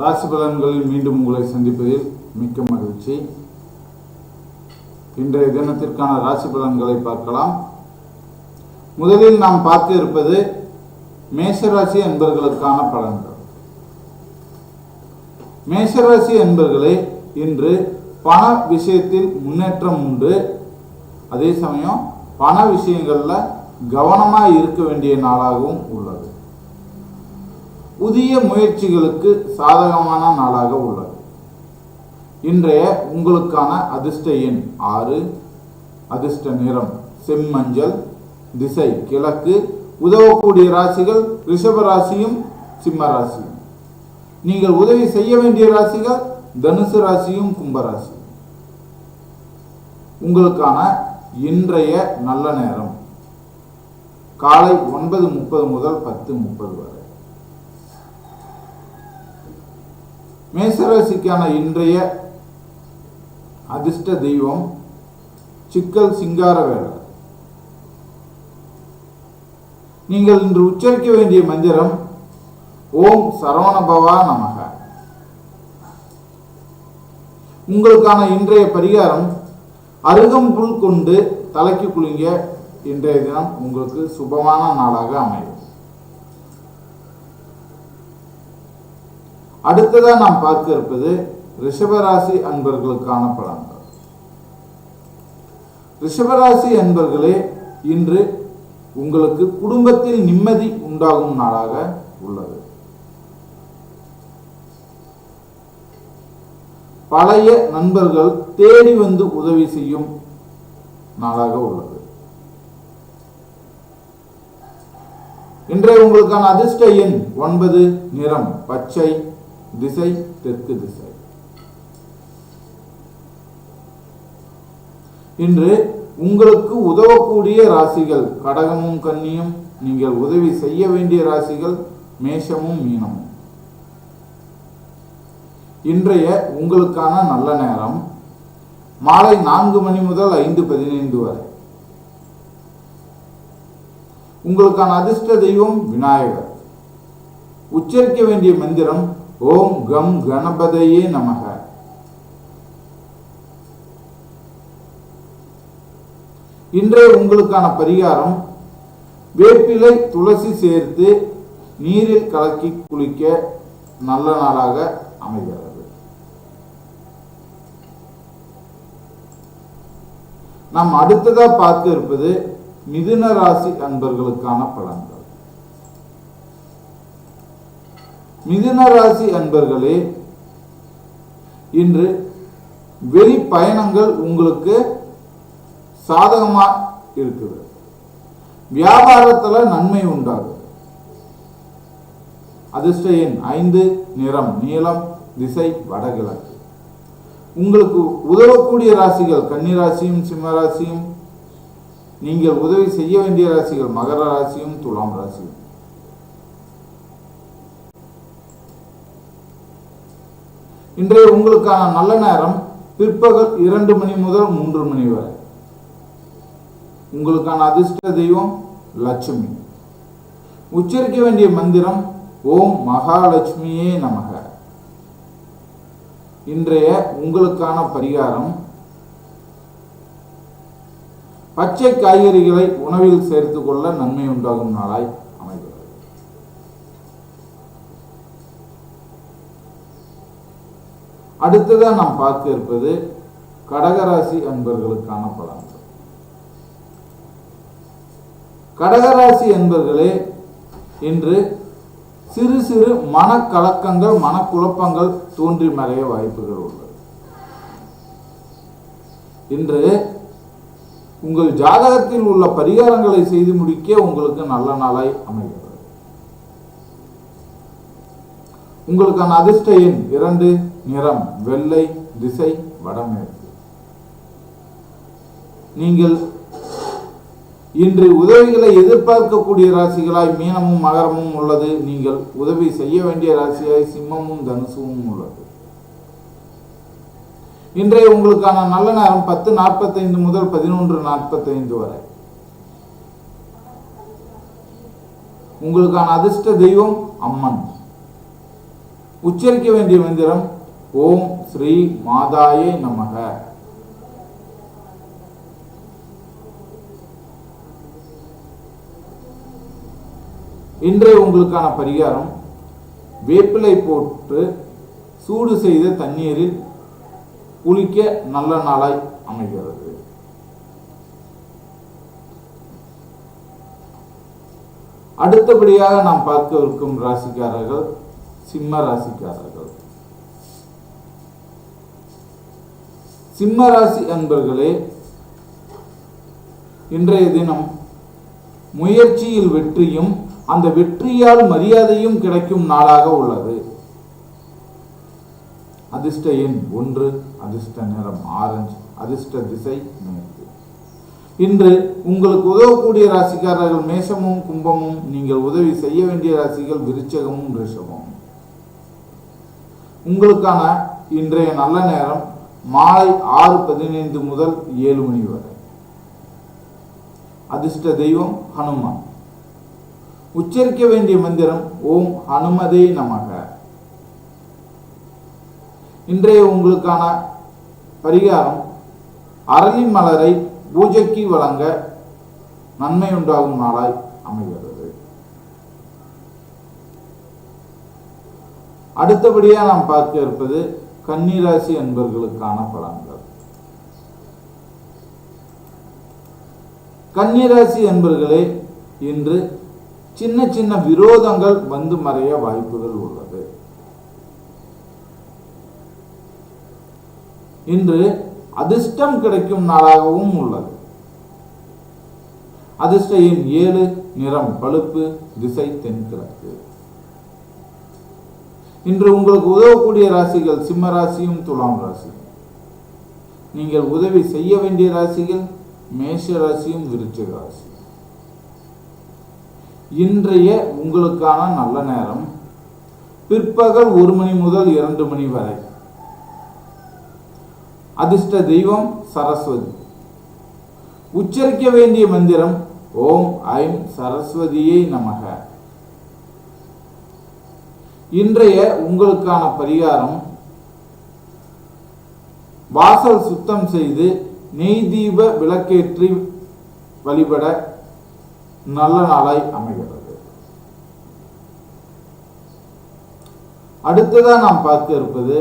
ராசி பலன்களில் மீண்டும் உங்களை சந்திப்பதில் மிக்க மகிழ்ச்சி. இன்றைய தினத்திற்கான ராசி பலன்களை பார்க்கலாம். முதலில் நாம் பார்க்க இருப்பது மேஷராசி என்பர்களுக்கான பலன்கள். மேஷராசி என்பர்களே இன்று பண விஷயத்தில் முன்னேற்றம் உண்டு. அதே சமயம் பண விஷயங்களில் கவனமாக இருக்க வேண்டிய நாளாகவும் உள்ளது. புதிய முயற்சிகளுக்கு சாதகமான நாளாக உள்ளது. இன்றைய உங்களுக்கான அதிர்ஷ்ட எண் ஆறு. அதிர்ஷ்ட நிறம் செம்மஞ்சள். திசை கிழக்கு. உதவக்கூடிய ராசிகள் ரிஷப ராசியும் சிம்ம ராசியும். நீங்கள் உதவி செய்ய வேண்டிய ராசிகள் தனுசு ராசியும் கும்பராசி உங்களுக்கான இன்றைய நல்ல நேரம். காலை ஒன்பது முப்பது முதல் பத்து முப்பது வரை. மேசராசிக்கான இன்றைய அதிர்ஷ்ட தெய்வம் சிக்கல் சிங்காரவேலம் நீங்கள் இன்று உச்சரிக்க வேண்டிய மந்திரம் ஓம் சரவணபவா நமக. உங்களுக்கான இன்றைய பரிகாரம் அருகம்புல் கொண்டு தலைக்கு குலுங்க இன்றைய தினம் உங்களுக்கு சுபமான நாளாக அமையும். அடுத்ததா நாம் பார்க்க இருப்பது ரிஷபராசி அன்பர்களுக்கான பலன்கள். ரிஷபராசி அன்பர்களே இன்று உங்களுக்கு குடும்பத்தில் நிம்மதி உண்டாகும் நாளாக உள்ளது. பழைய நண்பர்கள் தேடி வந்து உதவி செய்யும் நாளாக உள்ளது. இன்றைய உங்களுக்கான அதிர்ஷ்ட எண் ஒன்பது நிறம் பச்சை. திசை தெற்கு திசை இன்று உங்களுக்கு உதவக்கூடிய ராசிகள் கடகமும் கன்னியும் நீங்கள் உதவி செய்ய வேண்டிய ராசிகள் மேஷமும் மீனமும். இன்றைய உங்களுக்கான நல்ல நேரம் மாலை நான்கு மணி முதல் ஐந்து பதினைந்து வரை. உங்களுக்கான அதிர்ஷ்ட தெய்வம் விநாயகர். உச்சரிக்க வேண்டிய மந்திரம் ஓம் கம் கணபதையே நமக. இன்றைய உங்களுக்கான பரிகாரம் வேப்பிலை துளசி சேர்த்து நீரில் கலக்கி குளிக்க நல்ல நாளாக அமைகிறது. நாம் அடுத்ததா பார்க்க இருப்பது மிதுன ராசி அன்பர்களுக்கான பலன்கள். மிதுன ராசி அன்பர்களே இன்று வெளி பயணங்கள் உங்களுக்கு சாதகமா இருக்குது வியாபாரத்துல நன்மை உண்டாகும். அதிர்ஷ்ட எண் ஐந்து நிறம் நீளம் திசை வடகிழக்கு. உங்களுக்கு உதவக்கூடிய ராசிகள் கன்னிராசியும் சிம்மராசியும் நீங்கள் உதவி செய்ய வேண்டிய ராசிகள் மகர ராசியும் துலாம் ராசியும். இன்றைய உங்களுக்கான நல்ல நேரம் பிற்பகல் இரண்டு மணி முதல் மூன்று மணி வரை. உங்களுக்கான அதிர்ஷ்ட தெய்வம் லட்சுமி. உச்சரிக்க வேண்டிய மந்திரம் ஓம் மகாலட்சுமியே நமக. இன்றைய உங்களுக்கான பரிகாரம் பச்சை காய்கறிகளை உணவில் சேர்த்து கொள்ள நன்மை உண்டாகும் நாளாய் அமைகிறது அடுத்ததா நாம் பார்க்க இருப்பது கடகராசி அன்பர்களுக்கான பலன்கள். கடகராசி என்பர்களே இன்று சிறு சிறு மனக்கலக்கங்கள் மனக்குழப்பங்கள் தோன்றி மறைய வாய்ப்புகள் உள்ளது. இன்று உங்கள் ஜாதகத்தில் உள்ள பரிகாரங்களை செய்து முடிக்க உங்களுக்கு நல்ல நாளாய் அமைகிறது. உங்களுக்கான அதிர்ஷ்ட எண் இரண்டு நிறம் வெள்ளை திசை வடமேற்கு. நீங்கள் இன்று உதவிகளை எதிர்பார்க்கக்கூடிய ராசிகளாய் மீனமும் மகரமும் உள்ளது. நீங்கள் உதவி செய்ய வேண்டிய ராசியாய் சிம்மமும் தனுசுவும் உள்ளது. இன்றைய உங்களுக்கான நல்ல நேரம் பத்து நாற்பத்தைந்து முதல் பதினொன்று நாற்பத்தைந்து வரை. உங்களுக்கான அதிர்ஷ்ட தெய்வம் அம்மன். உச்சரிக்க வேண்டிய மந்திரம் ஓம் ஸ்ரீ மாதாயே நமக. இன்றைய உங்களுக்கான பரிகாரம் வேப்பிலை போட்டு சூடு செய்த தண்ணீரில் குளிக்க நல்ல நாளாய் அமைகிறது. அடுத்தபடியாக நாம் பார்க்கவிருக்கும் ராசிக்காரர்கள் சிம்ம ராசிக்காரர்கள். சிம்ம ராசி அன்பர்களே இன்றைய தினம் முயற்சியில் வெற்றியும் அந்த வெற்றியால் மரியாதையும் கிடைக்கும் நாளாக உள்ளது. அதிர்ஷ்ட எண் ஒன்று அதிர்ஷ்ட நிறம் ஆரஞ்சு அதிர்ஷ்ட திசை மேற்கு. இன்று உங்களுக்கு உதவக்கூடிய ராசிக்காரர்கள் மேஷமும் கும்பமும் நீங்கள் உதவி செய்ய வேண்டிய ராசிகள் விருச்சகமும் ரிஷபமும். உங்களுக்கான இன்றைய நல்ல நேரம் மாலை ஆறு பதினைந்து முதல் ஏழு மணி வரை. அதிர்ஷ்ட தெய்வம் ஹனுமான். உச்சரிக்க வேண்டிய மந்திரம் ஓம் ஹனுமதே நமக. இன்றைய உங்களுக்கான பரிகாரம் அரளி மலரை பூஜைக்கு வழங்க நன்மை உண்டாகும் நாளாய் அமைகிறது. அடுத்தபடியாக நாம் பார்க்க இருப்பது கன்னிராசி அன்பர்களுக்கான பலன்கள். கன்னிராசி அன்பர்களே இன்று சின்ன சின்ன விரோதங்கள் வந்து மறைய வாய்ப்புகள் உள்ளது. இன்று அதிர்ஷ்டம் கிடைக்கும் நாளாகவும் உள்ளது. அதிர்ஷ்ட எண் ஏழு நிறம் பழுப்பு திசை தென்கிழக்கு. இன்று உங்களுக்கு உதவக்கூடிய ராசிகள் சிம்ம ராசியும் துலாம் ராசி. நீங்கள் உதவி செய்ய வேண்டிய ராசிகள் மேஷ ராசியும் விருச்சிக ராசி. இன்றைய உங்களுக்கான நல்ல நேரம் பிற்பகல் ஒரு மணி முதல் இரண்டு மணி வரை. அதிர்ஷ்ட தெய்வம் சரஸ்வதி. உச்சரிக்க வேண்டிய மந்திரம் ஓம் ஐம் சரஸ்வதியை நமக. இன்றைய உங்களுக்கான பரிகாரம் வாசல் சுத்தம் செய்து நெய் தீப விளக்கேற்றி வழிபட நல்ல நாளாய் அமைகிறது. அடுத்ததா நாம் பார்க்க இருப்பது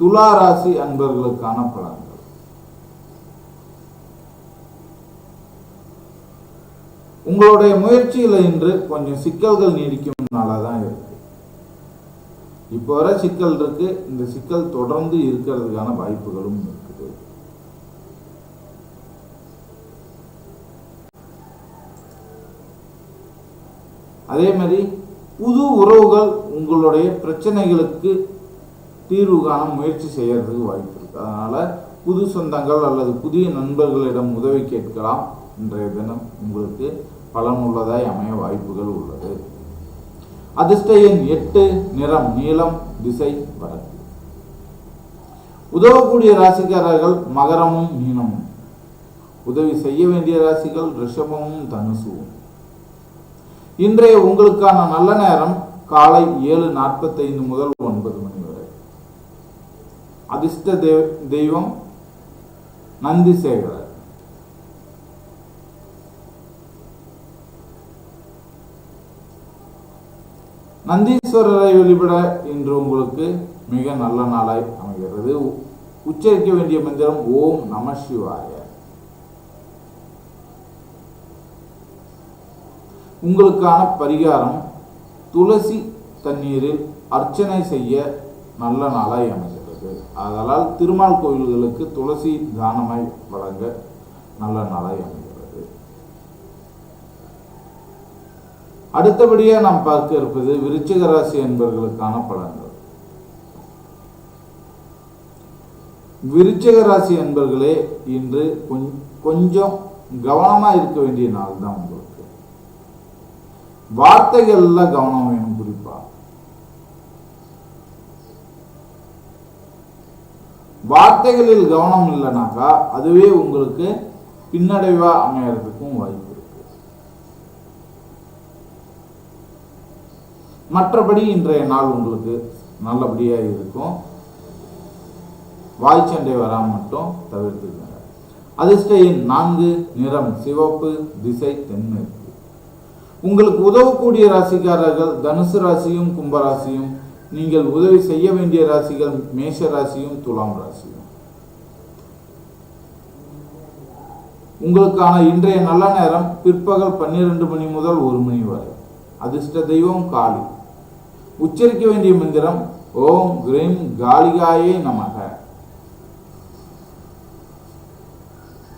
துலா ராசி அன்பர்களுக்கான பலன்கள். உங்களுடைய முயற்சியில் இன்று கொஞ்சம் சிக்கல்கள் நீடிக்கும் நாளாக தான் இருக்கு. இப்போ வர சிக்கல் இருக்கு. இந்த சிக்கல் தொடர்ந்து இருக்கிறதுக்கான வாய்ப்புகளும் இருக்குது. அதே மாதிரி புது உறவுகள் உங்களுடைய பிரச்சனைகளுக்கு தீர்வு காண முயற்சி செய்யறதுக்கு வாய்ப்பு இருக்கு. அதனால புது சொந்தங்கள் அல்லது புதிய நண்பர்களிடம் உதவி கேட்கலாம். இன்றைய தினம் உங்களுக்கு பலனுள்ளதாய் அமைய வாய்ப்புகள் உள்ளது. அதிர்ஷ்ட எண் எட்டு நிறம் நீளம் திசை வடக்கு. உதவக்கூடிய ராசிக்காரர்கள் மகரமும் மீனமும். உதவி செய்ய வேண்டிய ராசிகள் ரிஷபமும் தனுசுவும். இன்றைய உங்களுக்கான நல்ல நேரம் காலை ஏழு நாற்பத்தைந்து முதல் ஒன்பது மணி வரை. அதிர்ஷ்ட தெய்வம் தெய்வம் நந்திசேகரர் நந்தீஸ்வரரை வழிபட இன்று உங்களுக்கு மிக நல்ல நாளாய் அமைகிறது. உ- உச்சரிக்க வேண்டிய மந்திரம் ஓம் நம சிவாய. உங்களுக்கான பரிகாரம் துளசி தண்ணீரில் அர்ச்சனை செய்ய நல்ல நாளாய் அமைகிறது. அதனால் திருமால் கோயில்களுக்கு துளசி தானமாய் வழங்க நல்ல நாளாய் அமைகிறது. அடுத்தபடியா நாம் பார்க்க இருப்பது விருச்சிக ராசி என்பவர்களுக்கான பலன்கள். விருச்சிக ராசி என்பர்களே இன்று கொஞ்சம் கவனமா இருக்க வேண்டிய நாள் தான் உங்களுக்கு. வார்த்தைகள்ல கவனம் வேணும் குறிப்பா. வார்த்தைகளில் கவனம் இல்லைனாக்கா அதுவே உங்களுக்கு பின்னடைவா அமையறதுக்கும் வாய்ப்பு இருக்கு மற்றபடி இன்றைய நாள் உங்களுக்கு நல்லபடியாக இருக்கும். வாய்ச்சண்டை வராமல் மட்டும் தவிர்த்துக்கோங்க. அதிர்ஷ்ட எண் நான்கு நிறம் சிவப்பு திசை தென்மேற்கு. உங்களுக்கு உதவக்கூடிய ராசிக்காரர்கள் தனுசு ராசியும் கும்பராசியும் நீங்கள் உதவி செய்ய வேண்டிய ராசிகள் மேஷ ராசியும் துலாம் ராசியும். உங்களுக்கான இன்றைய நல்ல நேரம் பிற்பகல் பன்னிரண்டு மணி முதல் ஒரு மணி வரை. அதிர்ஷ்ட தெய்வம் காளி. உச்சரிக்க வேண்டிய மந்திரம் ஓம் கிரீம் காளிகாயே நமக.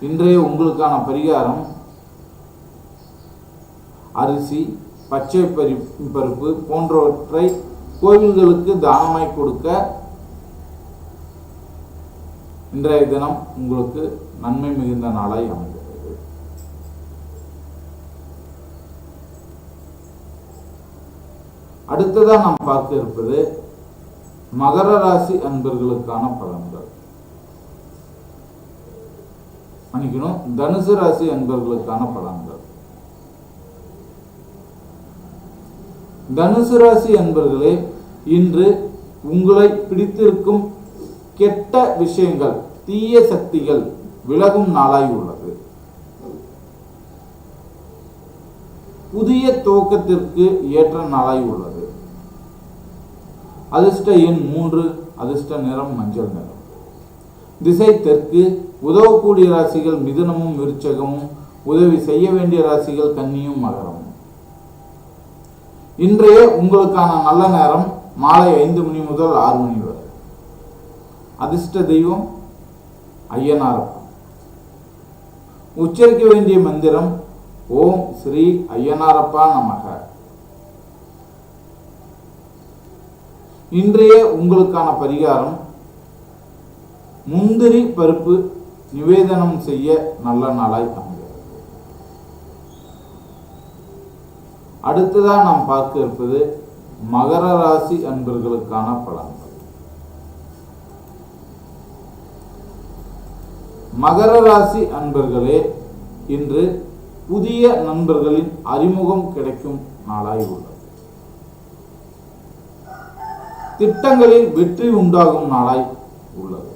இன்றைய உங்களுக்கான பரிகாரம் அரிசி பச்சை பரி பருப்பு போன்றவற்றை கோவில்களுக்கு தானமாய் கொடுக்க இன்றைய தினம் உங்களுக்கு நன்மை மிகுந்த நாளாய் அமையும். அடுத்ததாக நாம் பார்க்க இருப்பது மகர ராசி அன்பர்களுக்கான பலன்கள். மன்னிக்கணும் தனுசு ராசி அன்பர்களுக்கான பலன்கள். தனுசு ராசி அன்பர்களே இன்று உங்களை பிடித்திருக்கும் கெட்ட விஷயங்கள் தீய சக்திகள் விலகும் நாளாய் உள்ளது. புதிய துவக்கத்திற்கு ஏற்ற நாளாய் உள்ளது. அதிர்ஷ்ட எண் மூன்று அதிர்ஷ்ட நிறம் மஞ்சள் நிறம். திசை தெற்கு உதவக்கூடிய ராசிகள் மிதுனமும் விருச்சகமும் உதவி செய்ய வேண்டிய ராசிகள் கன்னியும் மகரமும். இன்றைய உங்களுக்கான நல்ல நேரம் மாலை ஐந்து மணி முதல் ஆறு மணி வரை. அதிர்ஷ்ட தெய்வம் ஐயனாரப்பன் உச்சரிக்க வேண்டிய மந்திரம் ஓம் ஸ்ரீ ஐயனாரப்பா நமக. இன்றைய உங்களுக்கான பரிகாரம் முந்திரி பருப்பு நிவேதனம் செய்ய நல்ல நாளாய் அமைகிறது. அடுத்ததா நாம் பார்க்க இருப்பது மகர ராசி அன்பர்களுக்கான பலன்கள். மகர ராசி அன்பர்களே இன்று புதிய நண்பர்களின் அறிமுகம் கிடைக்கும் நாளாய் உள்ளது. திட்டங்களில் வெற்றி உண்டாகும் நாளாய் உள்ளது.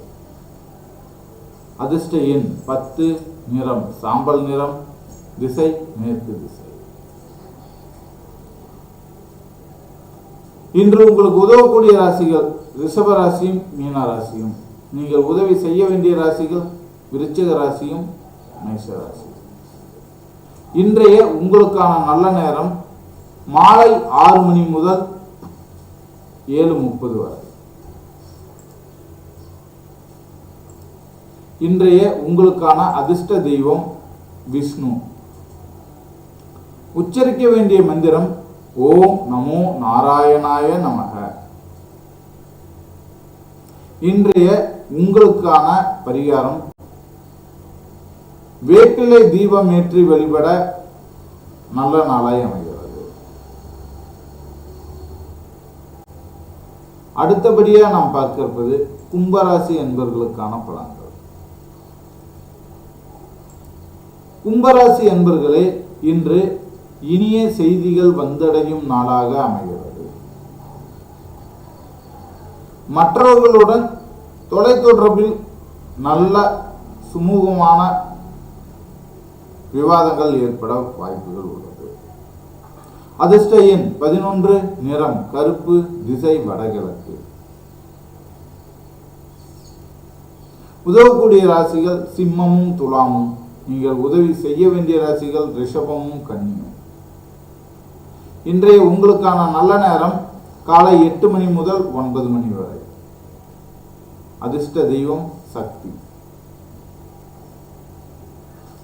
அதிர்ஷ்ட எண் பத்து நிறம் சாம்பல் நிறம் திசை மேற்கு திசை. இன்று உங்களுக்கு உதவக்கூடிய ராசிகள் ரிஷப ராசியும் மீன ராசியும். நீங்கள் உதவி செய்ய வேண்டிய ராசிகள் விருச்சிக ராசியும் மேஷ ராசியும். இன்றைய உங்களுக்கான நல்ல நேரம் மாலை ஆறு மணி முதல் ஏழு முப்பது வரை. இன்றைய உங்களுக்கான அதிர்ஷ்ட தெய்வம் விஷ்ணு. உச்சரிக்க வேண்டிய மந்திரம் ஓம் நமோ நாராயணாய நமக. இன்றைய உங்களுக்கான பரிகாரம் வேப்பிலை தீபம் ஏற்றி வழிபட நல்ல நாளாய் அமையும். அடுத்தபடியாக நாம் பார்க்க இருப்பது கும்பராசி என்பர்களுக்கான பலன்கள். கும்பராசி என்பர்களே இன்று இனிய செய்திகள் வந்தடையும் நாளாக அமைகிறது. மற்றவர்களுடன் தொலைத்தொடர்பில் நல்ல சுமூகமான விவாதங்கள் ஏற்பட வாய்ப்புகள் உள்ளது அதிர்ஷ்ட எண் பதினொன்று நிறம் கருப்பு திசை வடகிழக்கு. உதவக்கூடிய ராசிகள் சிம்மமும் துலாமும். நீங்கள் உதவி செய்ய வேண்டிய ராசிகள் ரிஷபமும் கன்னியும். இன்றைய உங்களுக்கான நல்ல நேரம் காலை எட்டு மணி முதல் ஒன்பது மணி வரை. அதிர்ஷ்ட தெய்வம் சக்தி.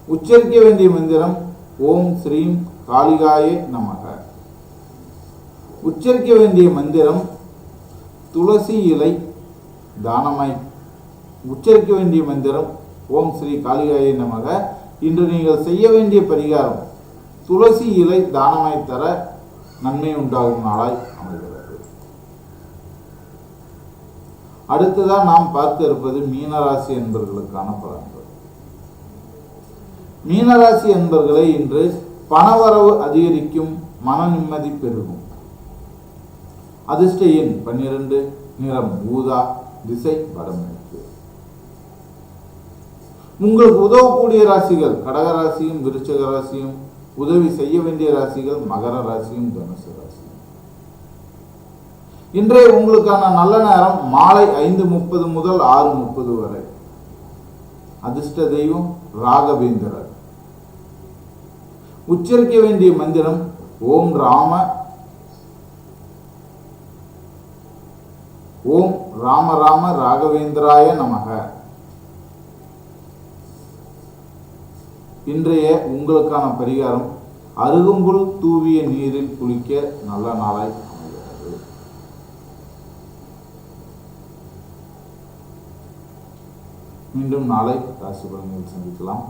உச்சரிக்க வேண்டிய மந்திரம் ஓம் ஸ்ரீம் காளிகாயே நமக. உச்சரிக்க வேண்டிய மந்திரம் துளசி இலை தானமாய். உச்சரிக்க வேண்டிய மந்திரம் ஓம் ஸ்ரீ காளிகாயே நமக. இன்று நீங்கள் செய்ய வேண்டிய பரிகாரம் துளசி இலை தானமாய் தர நன்மை உண்டாகும் நாளாய் அமைகிறது. அடுத்ததா நாம் பார்க்க இருப்பது மீனராசி என்பவர்களுக்கான பலன்கள். மீனராசி என்பர்களை இன்று பணவரவு அதிகரிக்கும் மன நிம்மதி பெருகும். அதிர்ஷ்ட எண் பன்னிரண்டு நிறம் ஊதா திசை வடமேற்கு உங்களுக்கு உதவக்கூடிய ராசிகள் கடக ராசியும் விருச்சக ராசியும் உதவி செய்ய வேண்டிய ராசிகள் மகர ராசியும் தனுசு ராசியும். இன்றைய உங்களுக்கான நல்ல நேரம் மாலை ஐந்து முப்பது முதல் ஆறு முப்பது வரை. அதிர்ஷ்ட தெய்வம் ராகவேந்திரர். உச்சரிக்க வேண்டிய மந்திரம் ஓம் ராம ஓம் ராம ராம ராகவேந்திராய நமக. இன்றைய உங்களுக்கான பரிகாரம் அருகும்புல் தூவிய நீரில் குளிக்க நல்ல நாளாய் அமைகிறது. மீண்டும் நாளை ராசி பலன்கள் சந்திக்கலாம்.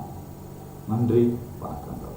நன்றி வணக்கங்கள்.